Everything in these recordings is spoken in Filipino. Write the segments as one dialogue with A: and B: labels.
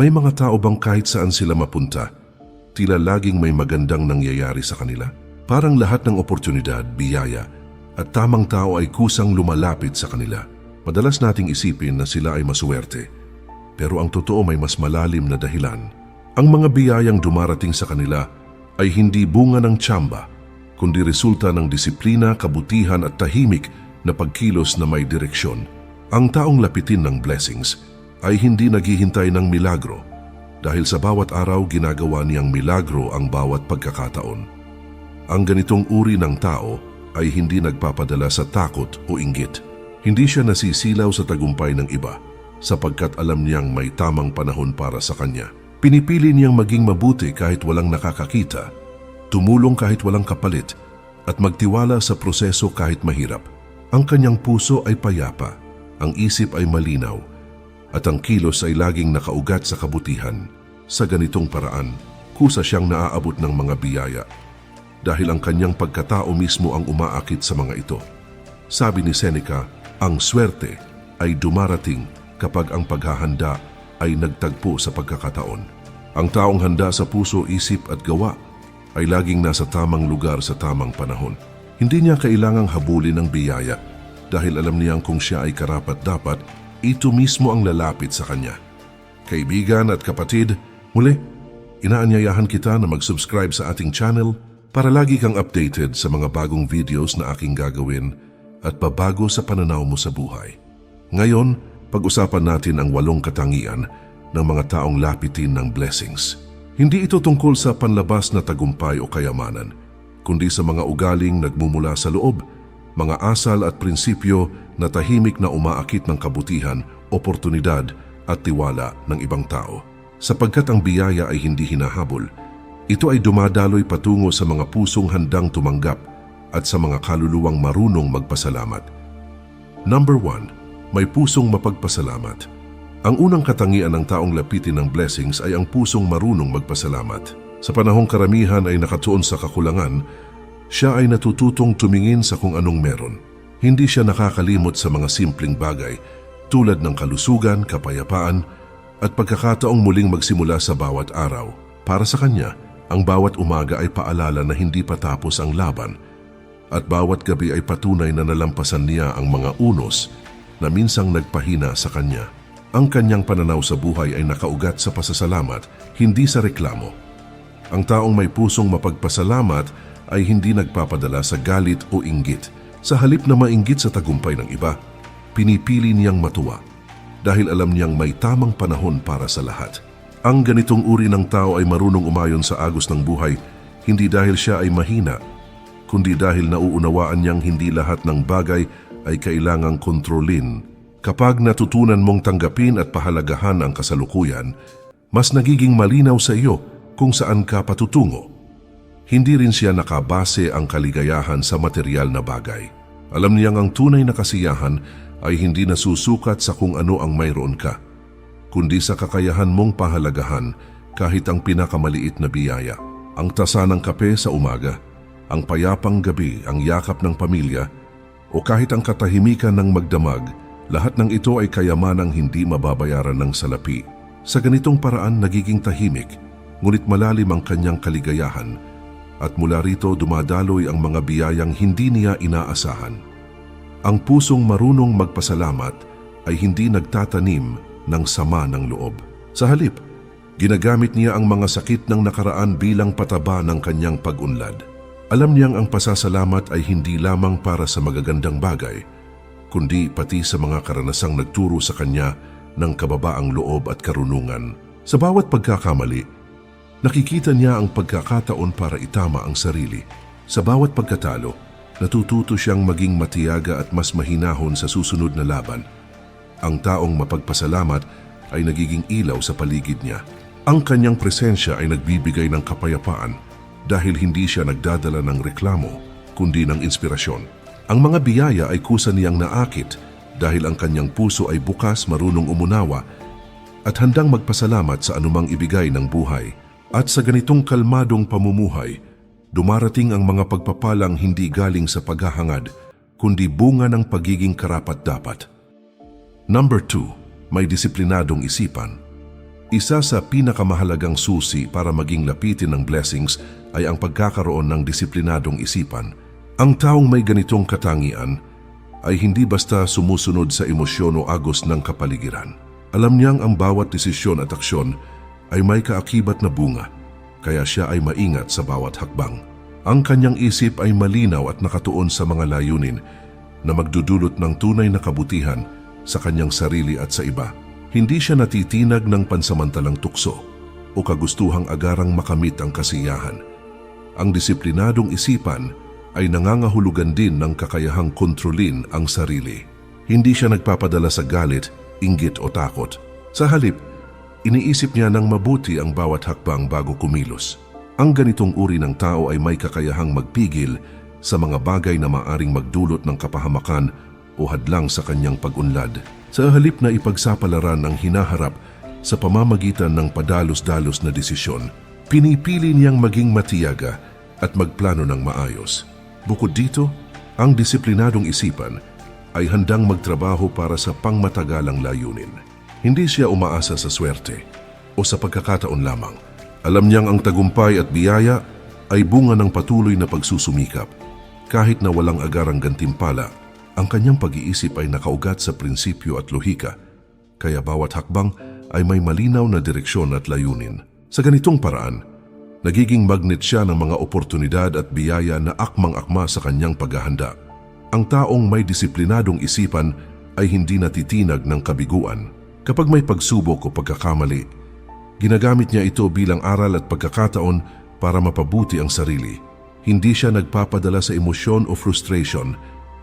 A: May mga tao bang kahit saan sila mapunta, tila laging may magandang nangyayari sa kanila? Parang lahat ng oportunidad, biyaya, at tamang tao ay kusang lumalapit sa kanila. Madalas nating isipin na sila ay masuwerte, pero ang totoo may mas malalim na dahilan. Ang mga biyayang dumarating sa kanila ay hindi bunga ng tsamba, kundi resulta ng disiplina, kabutihan at tahimik na pagkilos na may direksyon. Ang taong lapitin ng blessings ay hindi naghihintay ng milagro dahil sa bawat araw ginagawa niyang milagro ang bawat pagkakataon. Ang ganitong uri ng tao ay hindi nagpapadala sa takot o inggit. Hindi siya nasisilaw sa tagumpay ng iba sapagkat alam niyang may tamang panahon para sa kanya. Pinipili niyang maging mabuti kahit walang nakakakita, tumulong kahit walang kapalit, at magtiwala sa proseso kahit mahirap. Ang kanyang puso ay payapa, ang isip ay malinaw, at ang kilos ay laging nakaugat sa kabutihan. Sa ganitong paraan, kusa siyang naaabot ng mga biyaya dahil ang kanyang pagkatao mismo ang umaakit sa mga ito. Sabi ni Seneca, ang swerte ay dumarating kapag ang paghahanda ay nagtagpo sa pagkakataon. Ang taong handa sa puso, isip at gawa ay laging nasa tamang lugar sa tamang panahon. Hindi niya kailangang habulin ng biyaya dahil alam niyang kung siya ay karapat-dapat, ito mismo ang lalapit sa kanya. Kaibigan at kapatid, muli, inaanyayahan kita na mag-subscribe sa ating channel para lagi kang updated sa mga bagong videos na aking gagawin at babago sa pananaw mo sa buhay. Ngayon, pag-usapan natin ang walong katangian ng mga taong lapitin ng blessings. Hindi ito tungkol sa panlabas na tagumpay o kayamanan, kundi sa mga ugaling nagmumula sa loob, mga asal at prinsipyo na tahimik na umaakit ng kabutihan, oportunidad at tiwala ng ibang tao. Sapagkat ang biyaya ay hindi hinahabol, ito ay dumadaloy patungo sa mga pusong handang tumanggap at sa mga kaluluwang marunong magpasalamat. Number 1. May pusong mapagpasalamat. Ang unang katangian ng taong lapitin ng blessings ay ang pusong marunong magpasalamat. Sa panahong karamihan ay nakatuon sa kakulangan, siya ay natututong tumingin sa kung anong meron. Hindi siya nakakalimot sa mga simpleng bagay tulad ng kalusugan, kapayapaan, at pagkakataong muling magsimula sa bawat araw. Para sa kanya, ang bawat umaga ay paalala na hindi pa tapos ang laban at bawat gabi ay patunay na nalampasan niya ang mga unos na minsang nagpahina sa kanya. Ang kanyang pananaw sa buhay ay nakaugat sa pasasalamat, hindi sa reklamo. Ang taong may pusong mapagpasalamat ay hindi nagpapadala sa galit o inggit. Sa halip na mainggit sa tagumpay ng iba, pinipili niyang matuwa dahil alam niyang may tamang panahon para sa lahat. Ang ganitong uri ng tao ay marunong umayon sa agos ng buhay, hindi dahil siya ay mahina, kundi dahil nauunawaan niyang hindi lahat ng bagay ay kailangang kontrolin. Kapag natutunan mong tanggapin at pahalagahan ang kasalukuyan, mas nagiging malinaw sa iyo kung saan ka patutungo. Hindi rin siya nakabase ang kaligayahan sa material na bagay. Alam niyang ang tunay na kasiyahan ay hindi nasusukat sa kung ano ang mayroon ka, kundi sa kakayahan mong pahalagahan kahit ang pinakamaliit na biyaya. Ang tasa ng kape sa umaga, ang payapang gabi, ang yakap ng pamilya, o kahit ang katahimikan ng magdamag, lahat ng ito ay kayamanang hindi mababayaran ng salapi. Sa ganitong paraan nagiging tahimik, ngunit malalim ang kanyang kaligayahan at mula rito dumadaloy ang mga biyayang hindi niya inaasahan. Ang pusong marunong magpasalamat ay hindi nagtatanim ng sama ng loob. Sa halip, ginagamit niya ang mga sakit ng nakaraan bilang pataba ng kanyang pag-unlad. Alam niyang ang pasasalamat ay hindi lamang para sa magagandang bagay, kundi pati sa mga karanasang nagturo sa kanya ng kababaang loob at karunungan. Sa bawat pagkakamali, nakikita niya ang pagkakataon para itama ang sarili. Sa bawat pagkatalo, natututo siyang maging matiyaga at mas mahinahon sa susunod na laban. Ang taong mapagpasalamat ay nagiging ilaw sa paligid niya. Ang kanyang presensya ay nagbibigay ng kapayapaan dahil hindi siya nagdadala ng reklamo kundi ng inspirasyon. Ang mga biyaya ay kusa niyang naakit dahil ang kanyang puso ay bukas marunong umunawa at handang magpasalamat sa anumang ibigay ng buhay. At sa ganitong kalmadong pamumuhay, dumarating ang mga pagpapalang hindi galing sa paghahangad, kundi bunga ng pagiging karapat-dapat. Number 2, may disiplinadong isipan. Isa sa pinakamahalagang susi para maging lapitin ng blessings ay ang pagkakaroon ng disiplinadong isipan. Ang taong may ganitong katangian ay hindi basta sumusunod sa emosyon o agos ng kapaligiran. Alam niyang ang bawat desisyon at aksyon ay may kaakibat na bunga, kaya siya ay maingat sa bawat hakbang. Ang kanyang isip ay malinaw at nakatuon sa mga layunin na magdudulot ng tunay na kabutihan sa kanyang sarili at sa iba. Hindi siya natitinag ng pansamantalang tukso o kagustuhang agarang makamit ang kasiyahan. Ang disiplinadong isipan ay nangangahulugan din ng kakayahang kontrolin ang sarili. Hindi siya nagpapadala sa galit, inggit o takot. Sa halip, iniisip niya ng mabuti ang bawat hakbang bago kumilos. Ang ganitong uri ng tao ay may kakayahang magpigil sa mga bagay na maaring magdulot ng kapahamakan o hadlang sa kanyang pag-unlad. Sa halip na ipagsapalaran ang hinaharap sa pamamagitan ng padalos-dalos na desisyon, pinipili niyang maging matiyaga at magplano ng maayos. Bukod dito, ang disiplinadong isipan ay handang magtrabaho para sa pangmatagalang layunin. Hindi siya umaasa sa swerte o sa pagkakataon lamang. Alam niyang ang tagumpay at biyaya ay bunga ng patuloy na pagsusumikap. Kahit na walang agarang gantimpala, ang kanyang pag-iisip ay nakaugat sa prinsipyo at lohika, kaya bawat hakbang ay may malinaw na direksyon at layunin. Sa ganitong paraan, nagiging magnet siya ng mga oportunidad at biyaya na akmang-akma sa kanyang paghahanda. Ang taong may disiplinadong isipan ay hindi natitinag ng kabiguan. Kapag may pagsubok o pagkakamali, ginagamit niya ito bilang aral at pagkakataon para mapabuti ang sarili. Hindi siya nagpapadala sa emosyon o frustration,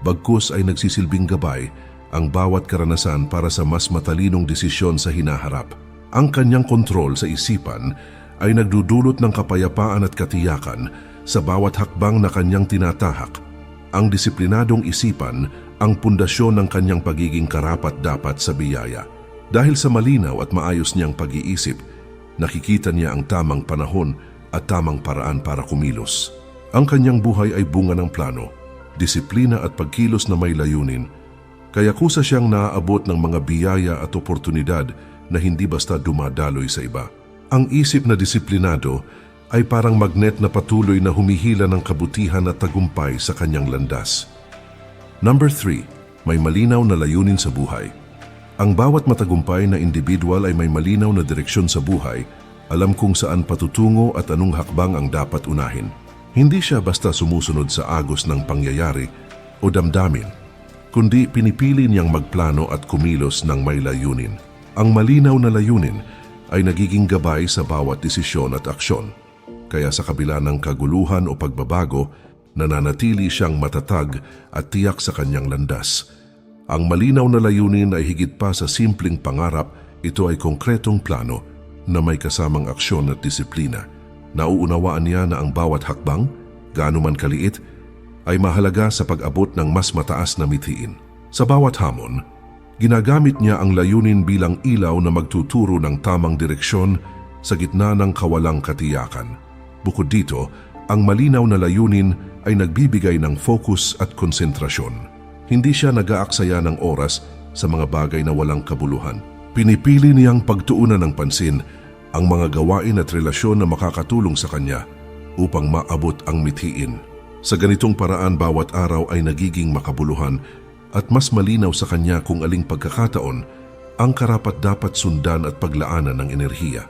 A: bagkus ay nagsisilbing gabay ang bawat karanasan para sa mas matalinong desisyon sa hinaharap. Ang kanyang kontrol sa isipan ay nagdudulot ng kapayapaan at katiyakan sa bawat hakbang na kanyang tinatahak. Ang disiplinadong isipan ang pundasyon ng kanyang pagiging karapat-dapat sa biyaya. Dahil sa malinaw at maayos niyang pag-iisip, nakikita niya ang tamang panahon at tamang paraan para kumilos. Ang kanyang buhay ay bunga ng plano, disiplina at pagkilos na may layunin, kaya kusa siyang naaabot ng mga biyaya at oportunidad na hindi basta dumadaloy sa iba. Ang isip na disiplinado ay parang magnet na patuloy na humihila ng kabutihan at tagumpay sa kanyang landas. Number 3. May malinaw na layunin sa buhay. Ang bawat matagumpay na individual ay may malinaw na direksyon sa buhay, alam kung saan patutungo at anong hakbang ang dapat unahin. Hindi siya basta sumusunod sa agos ng pangyayari o damdamin, kundi pinipili niyang magplano at kumilos ng may layunin. Ang malinaw na layunin ay nagiging gabay sa bawat desisyon at aksyon. Kaya sa kabila ng kaguluhan o pagbabago, nananatili siyang matatag at tiyak sa kanyang landas. Ang malinaw na layunin ay higit pa sa simpleng pangarap, ito ay konkretong plano na may kasamang aksyon at disiplina. Nauunawaan niya na ang bawat hakbang, gaano man kaliit, ay mahalaga sa pag-abot ng mas mataas na mithiin. Sa bawat hamon, ginagamit niya ang layunin bilang ilaw na magtuturo ng tamang direksyon sa gitna ng kawalang katiyakan. Bukod dito, ang malinaw na layunin ay nagbibigay ng focus at konsentrasyon. Hindi siya nag-aaksaya ng oras sa mga bagay na walang kabuluhan. Pinipili niyang pagtuunan ng pansin ang mga gawain at relasyon na makakatulong sa kanya upang maabot ang mithiin. Sa ganitong paraan bawat araw ay nagiging makabuluhan at mas malinaw sa kanya kung aling pagkakataon ang karapat dapat sundan at paglaanan ng enerhiya.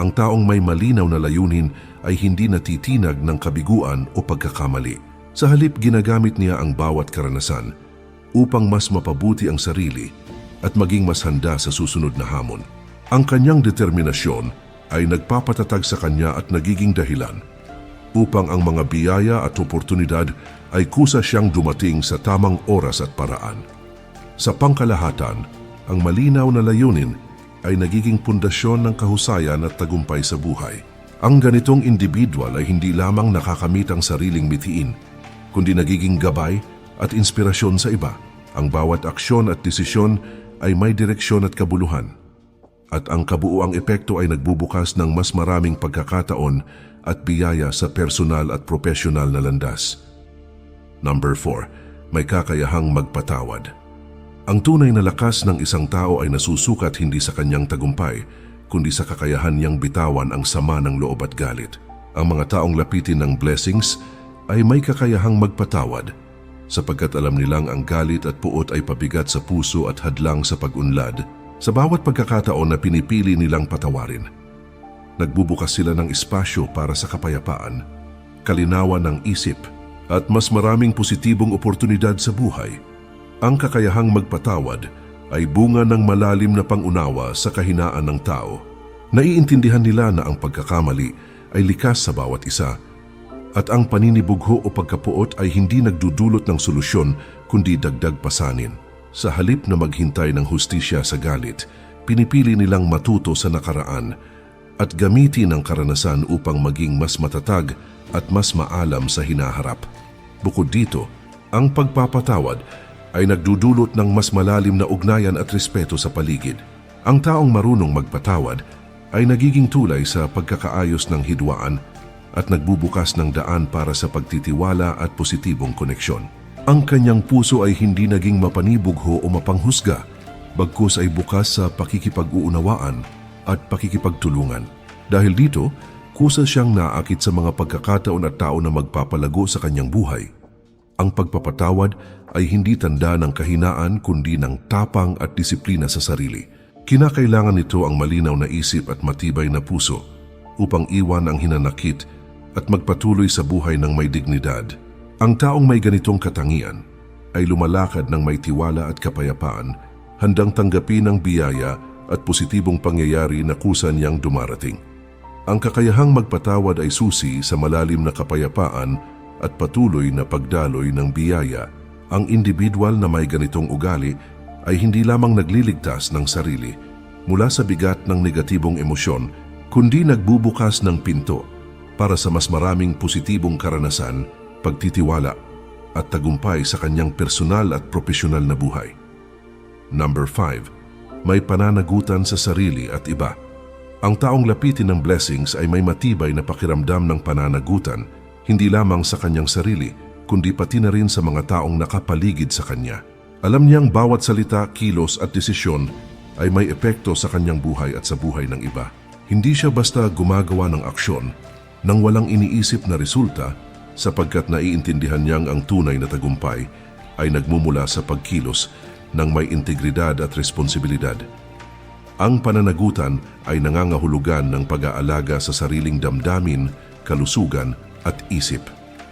A: Ang taong may malinaw na layunin ay hindi natitinag ng kabiguan o pagkakamali. Sa halip ginagamit niya ang bawat karanasan upang mas mapabuti ang sarili at maging mas handa sa susunod na hamon. Ang kanyang determinasyon ay nagpapatatag sa kanya at nagiging dahilan upang ang mga biyaya at oportunidad ay kusa siyang dumating sa tamang oras at paraan. Sa pangkalahatan, ang malinaw na layunin ay nagiging pundasyon ng kahusayan at tagumpay sa buhay. Ang ganitong individual ay hindi lamang nakakamit ang sariling mithiin, kundi nagiging gabay at inspirasyon sa iba. Ang bawat aksyon at desisyon ay may direksyon at kabuluhan at ang kabuuang epekto ay nagbubukas ng mas maraming pagkakataon at biyaya sa personal at profesional na landas. Number 4. May kakayahang magpatawad. Ang tunay na lakas ng isang tao ay nasusukat hindi sa kanyang tagumpay, kundi sa kakayahan niyang bitawan ang sama ng loob at galit. Ang mga taong lapitin ng blessings ay may kakayahang magpatawad sapagkat alam nilang ang galit at puot ay pabigat sa puso at hadlang sa pag-unlad sa bawat pagkakataon na pinipili nilang patawarin. Nagbubukas sila ng espasyo para sa kapayapaan, kalinawan ng isip at mas maraming positibong oportunidad sa buhay. Ang kakayahang magpatawad ay bunga ng malalim na pangunawa sa kahinaan ng tao. Naiintindihan nila na ang pagkakamali ay likas sa bawat isa at ang paninibugho o pagkapuot ay hindi nagdudulot ng solusyon kundi dagdag pasanin. Sa halip na maghintay ng hustisya sa galit, pinipili nilang matuto sa nakaraan at gamitin ang karanasan upang maging mas matatag at mas maalam sa hinaharap. Bukod dito, ang pagpapatawad ay nagdudulot ng mas malalim na ugnayan at respeto sa paligid. Ang taong marunong magpatawad ay nagiging tulay sa pagkakaayos ng hidwaan at nagbubukas ng daan para sa pagtitiwala at positibong koneksyon. Ang kanyang puso ay hindi naging mapanibugho o mapanghusga, bagkus ay bukas sa pakikipag-uunawaan at pakikipagtulungan. Dahil dito, kusa siyang naakit sa mga pagkakataon at tao na magpapalago sa kanyang buhay. Ang pagpapatawad ay hindi tanda ng kahinaan kundi ng tapang at disiplina sa sarili. Kinakailangan nito ang malinaw na isip at matibay na puso upang iwan ang hinanakit at magpatuloy sa buhay ng may dignidad. Ang taong may ganitong katangian ay lumalakad ng may tiwala at kapayapaan, handang tanggapin ang biyaya at positibong pangyayari na kusa niyang dumarating. Ang kakayahang magpatawad ay susi sa malalim na kapayapaan at patuloy na pagdaloy ng biyaya. Ang individual na may ganitong ugali ay hindi lamang nagliligtas ng sarili mula sa bigat ng negatibong emosyon, kundi nagbubukas ng pinto para sa mas maraming positibong karanasan, pagtitiwala at tagumpay sa kanyang personal at profesional na buhay. Number 5. May pananagutan sa sarili at iba. Ang taong lapitin ng blessings ay may matibay na pakiramdam ng pananagutan, hindi lamang sa kanyang sarili, kundi pati na rin sa mga taong nakapaligid sa kanya. Alam niyang bawat salita, kilos at desisyon ay may epekto sa kanyang buhay at sa buhay ng iba. Hindi siya basta gumagawa ng aksyon nang walang iniisip na resulta sapagkat naiintindihan niyang ang tunay na tagumpay ay nagmumula sa pagkilos ng may integridad at responsibilidad. Ang pananagutan ay nangangahulugan ng pag-aalaga sa sariling damdamin, kalusugan at isip.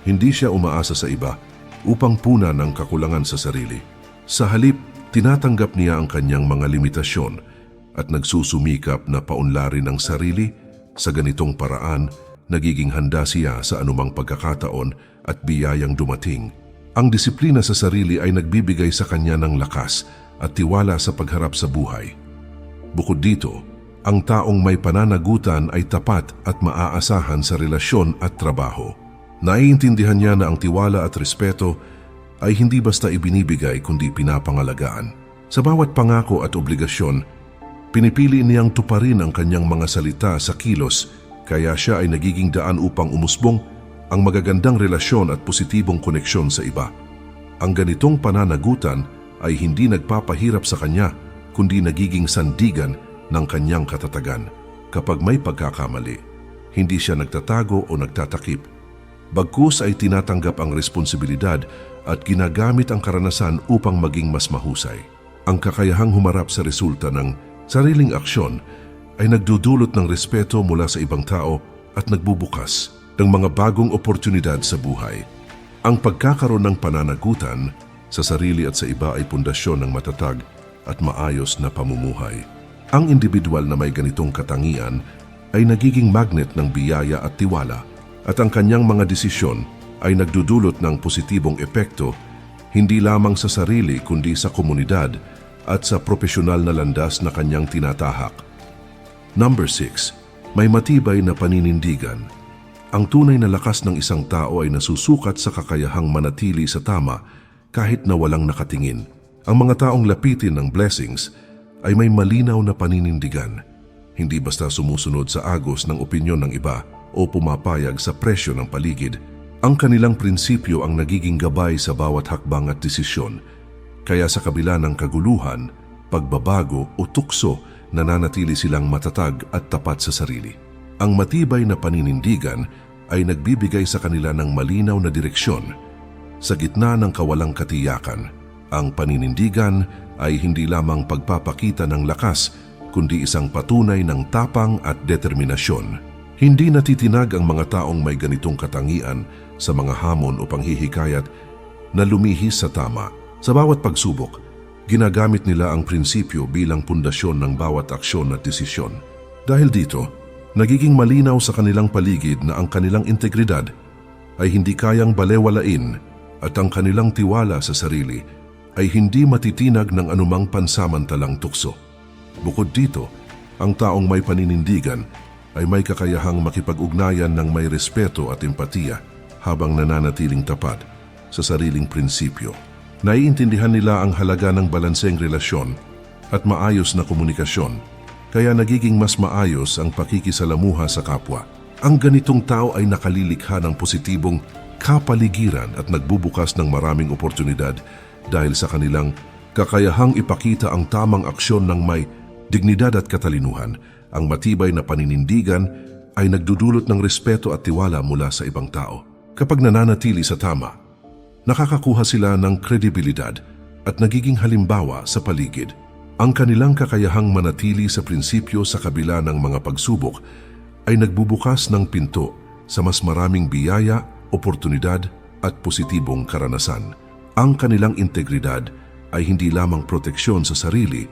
A: Hindi siya umaasa sa iba upang puna ng kakulangan sa sarili. Sa halip, tinatanggap niya ang kanyang mga limitasyon at nagsusumikap na paunlarin ang sarili sa ganitong paraan nagiging handa siya sa anumang pagkakataon at biyayang dumating. Ang disiplina sa sarili ay nagbibigay sa kanya ng lakas at tiwala sa pagharap sa buhay. Bukod dito, ang taong may pananagutan ay tapat at maaasahan sa relasyon at trabaho. Naiintindihan niya na ang tiwala at respeto ay hindi basta ibinibigay kundi pinapangalagaan. Sa bawat pangako at obligasyon, pinipili niyang tuparin ang kanyang mga salita sa kilos kaya siya ay nagiging daan upang umusbong ang magagandang relasyon at positibong koneksyon sa iba. Ang ganitong pananagutan ay hindi nagpapahirap sa kanya kundi nagiging sandigan ng kanyang katatagan. Kapag may pagkakamali, hindi siya nagtatago o nagtatakip. Bagkus ay tinatanggap ang responsibilidad at ginagamit ang karanasan upang maging mas mahusay. Ang kakayahang humarap sa resulta ng sariling aksyon ay nagdudulot ng respeto mula sa ibang tao at nagbubukas ng mga bagong oportunidad sa buhay. Ang pagkakaroon ng pananagutan sa sarili at sa iba ay pundasyon ng matatag at maayos na pamumuhay. Ang individual na may ganitong katangian ay nagiging magnet ng biyaya at tiwala at ang kanyang mga desisyon ay nagdudulot ng positibong epekto hindi lamang sa sarili kundi sa komunidad at sa profesional na landas na kanyang tinatahak. Number 6. May matibay na paninindigan. Ang tunay na lakas ng isang tao ay nasusukat sa kakayahang manatili sa tama kahit na walang nakatingin. Ang mga taong lapitin ng blessings ay may malinaw na paninindigan. Hindi basta sumusunod sa agos ng opinyon ng iba o pumapayag sa presyo ng paligid. Ang kanilang prinsipyo ang nagiging gabay sa bawat hakbang at desisyon. Kaya sa kabila ng kaguluhan, pagbabago o tukso nananatili silang matatag at tapat sa sarili. Ang matibay na paninindigan ay nagbibigay sa kanila ng malinaw na direksyon. Sa gitna ng kawalang katiyakan, ang paninindigan ay hindi lamang pagpapakita ng lakas, kundi isang patunay ng tapang at determinasyon. Hindi natitinag ang mga taong may ganitong katangian sa mga hamon o panghihikayat na lumihis sa tama. Sa bawat pagsubok, ginagamit nila ang prinsipyo bilang pundasyon ng bawat aksyon at desisyon. Dahil dito, nagiging malinaw sa kanilang paligid na ang kanilang integridad ay hindi kayang balewalain at ang kanilang tiwala sa sarili ay hindi matitinag ng anumang pansamantalang tukso. Bukod dito, ang taong may paninindigan ay may kakayahang makipag-ugnayan ng may respeto at empatiya habang nananatiling tapat sa sariling prinsipyo. Naiintindihan nila ang halaga ng balanseng relasyon at maayos na komunikasyon, kaya nagiging mas maayos ang pakikisalamuha sa kapwa. Ang ganitong tao ay nakalilikha ng positibong kapaligiran at nagbubukas ng maraming oportunidad dahil sa kanilang kakayahang ipakita ang tamang aksyon ng may dignidad at katalinuhan. Ang matibay na paninindigan ay nagdudulot ng respeto at tiwala mula sa ibang tao. Kapag nananatili sa tama, nakakakuha sila ng kredibilidad at nagiging halimbawa sa paligid. Ang kanilang kakayahang manatili sa prinsipyo sa kabila ng mga pagsubok ay nagbubukas ng pinto sa mas maraming biyaya, oportunidad at positibong karanasan. Ang kanilang integridad ay hindi lamang proteksyon sa sarili,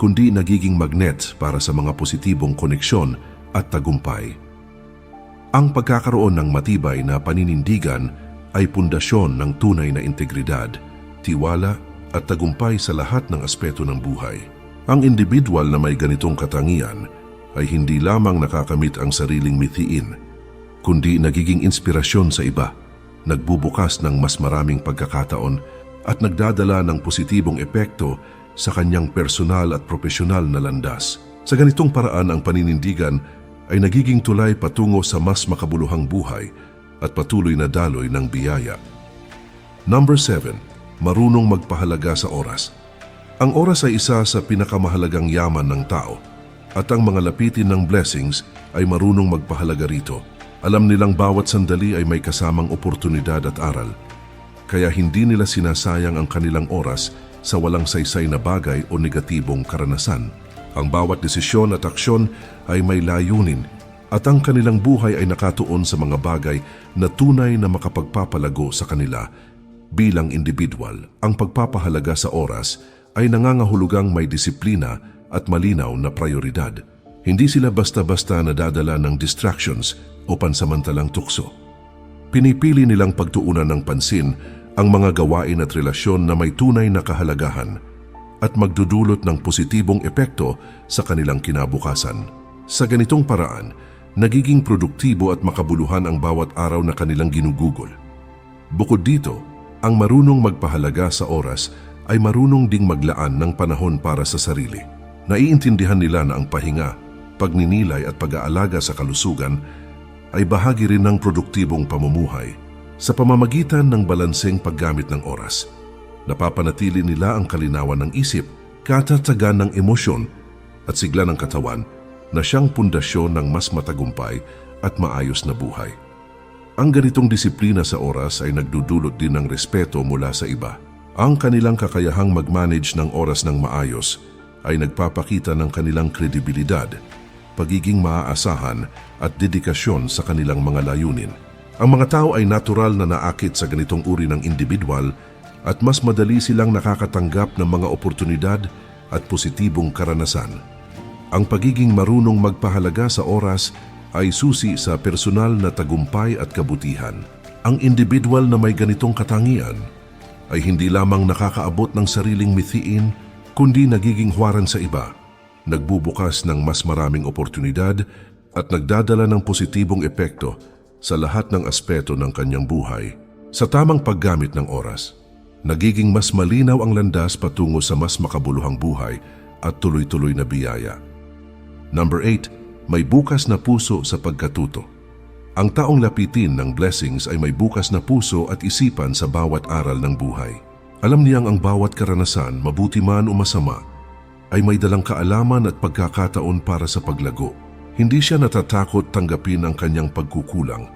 A: kundi nagiging magnet para sa mga positibong koneksyon at tagumpay. Ang pagkakaroon ng matibay na paninindigan ay pundasyon ng tunay na integridad, tiwala at tagumpay sa lahat ng aspeto ng buhay. Ang individual na may ganitong katangian ay hindi lamang nakakamit ang sariling mithiin, kundi nagiging inspirasyon sa iba, nagbubukas ng mas maraming pagkakataon at nagdadala ng positibong epekto sa kanyang personal at profesional na landas. Sa ganitong paraan ang paninindigan ay nagiging tulay patungo sa mas makabuluhang buhay at patuloy na daloy ng biyaya. Number 7. Marunong magpahalaga sa oras. Ang oras ay isa sa pinakamahalagang yaman ng tao at ang mga lapitin ng blessings ay marunong magpahalaga rito. Alam nilang bawat sandali ay may kasamang oportunidad at aral, kaya hindi nila sinasayang ang kanilang oras sa walang saysay na bagay o negatibong karanasan. Ang bawat desisyon at aksyon ay may layunin at ang kanilang buhay ay nakatuon sa mga bagay na tunay na makapagpapalago sa kanila. Bilang individual, ang pagpapahalaga sa oras ay nangangahulugang may disiplina at malinaw na prioridad. Hindi sila basta-basta nadadala ng distractions o pansamantalang tukso. Pinipili nilang pagtuunan ng pansin ang mga gawain at relasyon na may tunay na kahalagahan at magdudulot ng positibong epekto sa kanilang kinabukasan. Sa ganitong paraan, nagiging produktibo at makabuluhan ang bawat araw na kanilang ginugugol. Bukod dito, ang marunong magpahalaga sa oras ay marunong ding maglaan ng panahon para sa sarili. Naiintindihan nila na ang pahinga, pagninilay at pag-aalaga sa kalusugan ay bahagi rin ng produktibong pamumuhay sa pamamagitan ng balanseng paggamit ng oras. Napapanatili nila ang kalinawan ng isip, katatagan ng emosyon at sigla ng katawan na siyang pundasyon ng mas matagumpay at maayos na buhay. Ang ganitong disiplina sa oras ay nagdudulot din ng respeto mula sa iba. Ang kanilang kakayahang mag-manage ng oras ng maayos ay nagpapakita ng kanilang kredibilidad, pagiging maaasahan at dedikasyon sa kanilang mga layunin. Ang mga tao ay natural na naakit sa ganitong uri ng individual at mas madali silang nakakatanggap ng mga oportunidad at positibong karanasan. Ang pagiging marunong magpahalaga sa oras ay susi sa personal na tagumpay at kabutihan. Ang individual na may ganitong katangian ay hindi lamang nakakaabot ng sariling mithiin, kundi nagiging huwaran sa iba, nagbubukas ng mas maraming oportunidad at nagdadala ng positibong epekto sa lahat ng aspeto ng kanyang buhay. Sa tamang paggamit ng oras, nagiging mas malinaw ang landas patungo sa mas makabuluhang buhay at tuloy-tuloy na biyaya. Number 8 may bukas na puso sa pagkatuto. Ang taong lapitin ng blessings ay may bukas na puso at isipan sa bawat aral ng buhay. Alam niyang ang bawat karanasan, mabuti man o masama, ay may dalang kaalaman at pagkakataon para sa paglago. Hindi siya natatakot tanggapin ang kanyang pagkukulang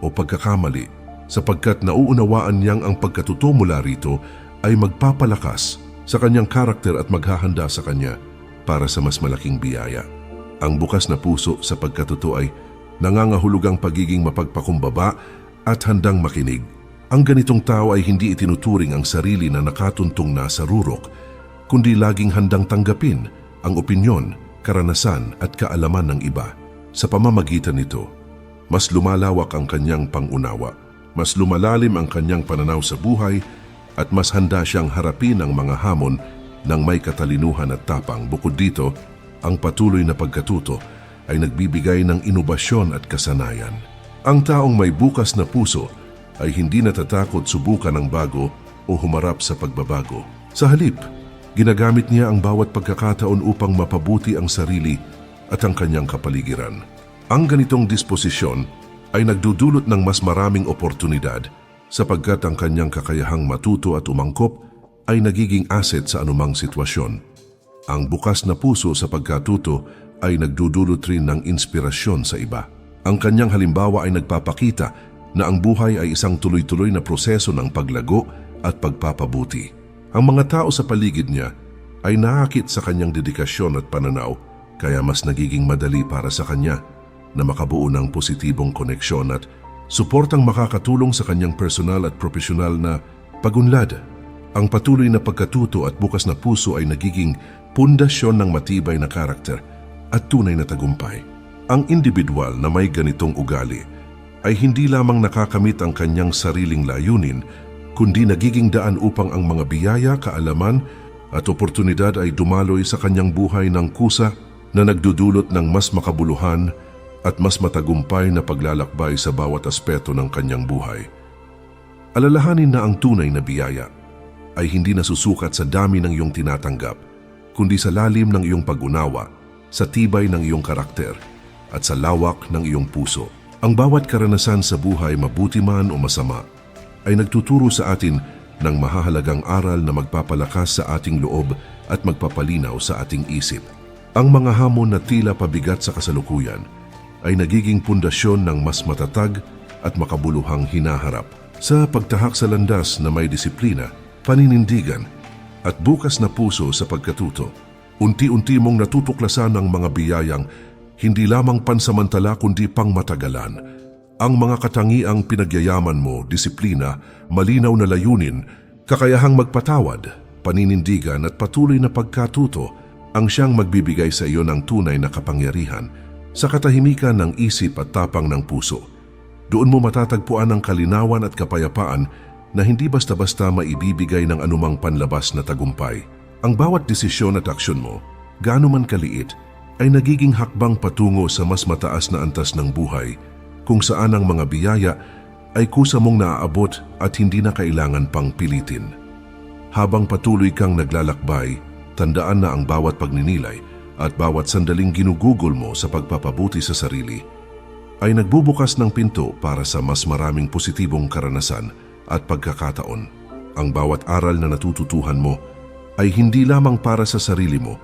A: o pagkakamali sapagkat nauunawaan niyang ang pagkatuto mula rito ay magpapalakas sa kanyang karakter at maghahanda sa kanya para sa mas malaking biyaya. Ang bukas na puso sa pagkatuto ay nangangahulugang pagiging mapagpakumbaba at handang makinig. Ang ganitong tao ay hindi itinuturing ang sarili na nakatuntong na sa rurok, kundi laging handang tanggapin ang opinyon, karanasan at kaalaman ng iba. Sa pamamagitan nito, mas lumalawak ang kanyang pangunawa, mas lumalalim ang kanyang pananaw sa buhay at mas handa siyang harapin ang mga hamon ng may katalinuhan at tapang. Bukod dito, ang patuloy na pagkatuto ay nagbibigay ng inobasyon at kasanayan. Ang taong may bukas na puso ay hindi natatakot subukan ang bago o humarap sa pagbabago. Sa halip, ginagamit niya ang bawat pagkakataon upang mapabuti ang sarili at ang kanyang kapaligiran. Ang ganitong disposisyon ay nagdudulot ng mas maraming oportunidad sapagkat ang kanyang kakayahang matuto at umangkop ay nagiging asset sa anumang sitwasyon. Ang bukas na puso sa pagkatuto ay nagdudulot rin ng inspirasyon sa iba. Ang kanyang halimbawa ay nagpapakita na ang buhay ay isang tuloy-tuloy na proseso ng paglago at pagpapabuti. Ang mga tao sa paligid niya ay naakit sa kanyang dedikasyon at pananaw kaya mas nagiging madali para sa kanya na makabuo ng positibong koneksyon at suportang makakatulong sa kanyang personal at profesional na pagunlad. Ang patuloy na pagkatuto at bukas na puso ay nagiging pundasyon ng matibay na karakter at tunay na tagumpay. Ang individual na may ganitong ugali ay hindi lamang nakakamit ang kanyang sariling layunin, kundi nagiging daan upang ang mga biyaya, kaalaman at oportunidad ay dumaloy sa kanyang buhay ng kusa na nagdudulot ng mas makabuluhan at mas matagumpay na paglalakbay sa bawat aspeto ng kanyang buhay. Alalahanin na ang tunay na biyaya ay hindi nasusukat sa dami ng iyong tinatanggap, kundi sa lalim ng iyong pag-unawa, sa tibay ng iyong karakter, at sa lawak ng iyong puso. Ang bawat karanasan sa buhay, mabuti man o masama, ay nagtuturo sa atin ng mahahalagang aral na magpapalakas sa ating loob at magpapalinaw sa ating isip. Ang mga hamon na tila pabigat sa kasalukuyan ay nagiging pundasyon ng mas matatag at makabuluhang hinaharap. Sa pagtahak sa landas na may disiplina, paninindigan at bukas na puso sa pagkatuto, unti-unti mong natutuklasan ang mga biyayang hindi lamang pansamantala kundi pangmatagalan. Ang mga katangiang pinagyayaman mo, disiplina, malinaw na layunin, kakayahang magpatawad, paninindigan at patuloy na pagkatuto ang siyang magbibigay sa iyo ng tunay na kapangyarihan sa katahimikan ng isip at tapang ng puso. Doon mo matatagpuan ang kalinawan at kapayapaan na hindi basta-basta maibibigay ng anumang panlabas na tagumpay. Ang bawat desisyon at aksyon mo, gaano man kaliit, ay nagiging hakbang patungo sa mas mataas na antas ng buhay kung saan ang mga biyaya ay kusa mong naaabot at hindi na kailangan pang pilitin. Habang patuloy kang naglalakbay, tandaan na ang bawat pagninilay at bawat sandaling ginugugol mo sa pagpapabuti sa sarili ay nagbubukas ng pinto para sa mas maraming positibong karanasan at pagkakataon. Ang bawat aral na natututuhan mo ay hindi lamang para sa sarili mo,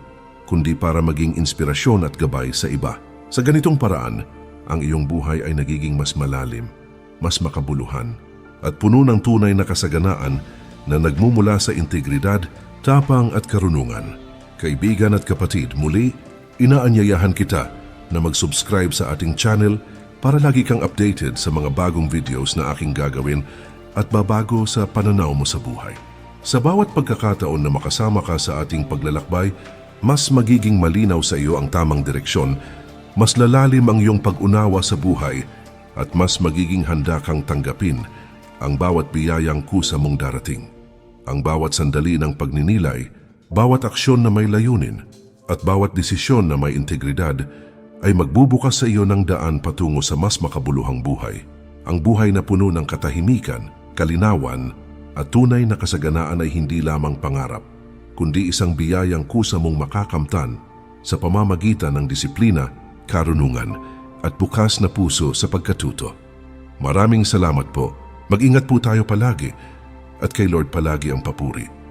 A: kundi para maging inspirasyon at gabay sa iba. Sa ganitong paraan, ang iyong buhay ay nagiging mas malalim, mas makabuluhan, at puno ng tunay na kasaganaan na nagmumula sa integridad, tapang at karunungan. Kaibigan at kapatid, muli, inaanyayahan kita na mag-subscribe sa ating channel para lagi kang updated sa mga bagong videos na aking gagawin at babago sa pananaw mo sa buhay. Sa bawat pagkakataon na makasama ka sa ating paglalakbay, mas magiging malinaw sa iyo ang tamang direksyon, mas lalalim ang iyong pag-unawa sa buhay, at mas magiging handa kang tanggapin ang bawat biyayang kusa mong darating. Ang bawat sandali ng pagninilay, bawat aksyon na may layunin, at bawat desisyon na may integridad ay magbubukas sa iyo ng daan patungo sa mas makabuluhang buhay. Ang buhay na puno ng katahimikan, kalinawan, at tunay na kasaganaan ay hindi lamang pangarap, kundi isang biyayang kusa mong makakamtan sa pamamagitan ng disiplina, karunungan, at bukas na puso sa pagkatuto. Maraming salamat po. Mag-ingat po tayo palagi at kay Lord palagi ang papuri.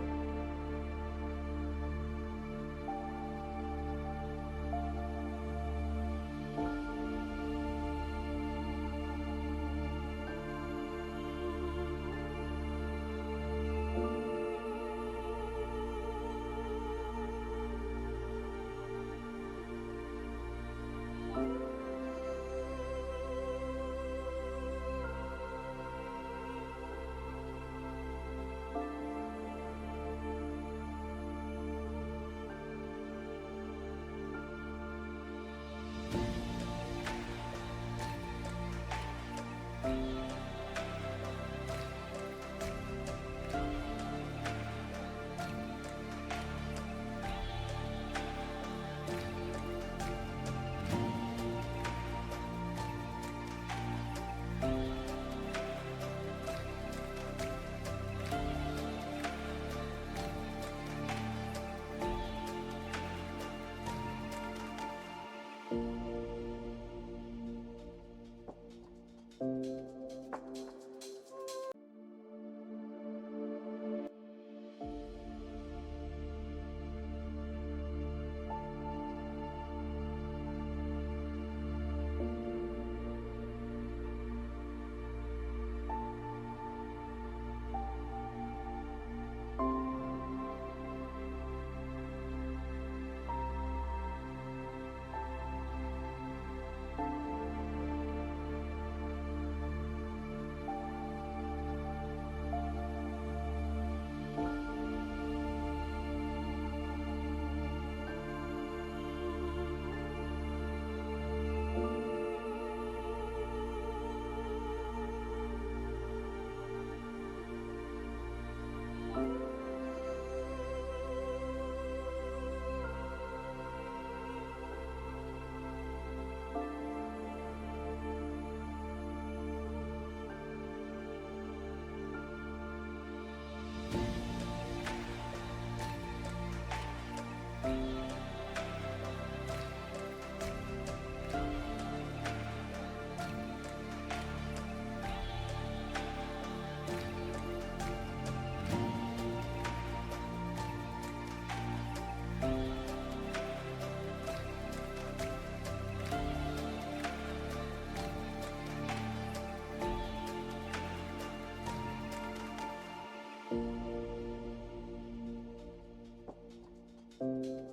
A: Música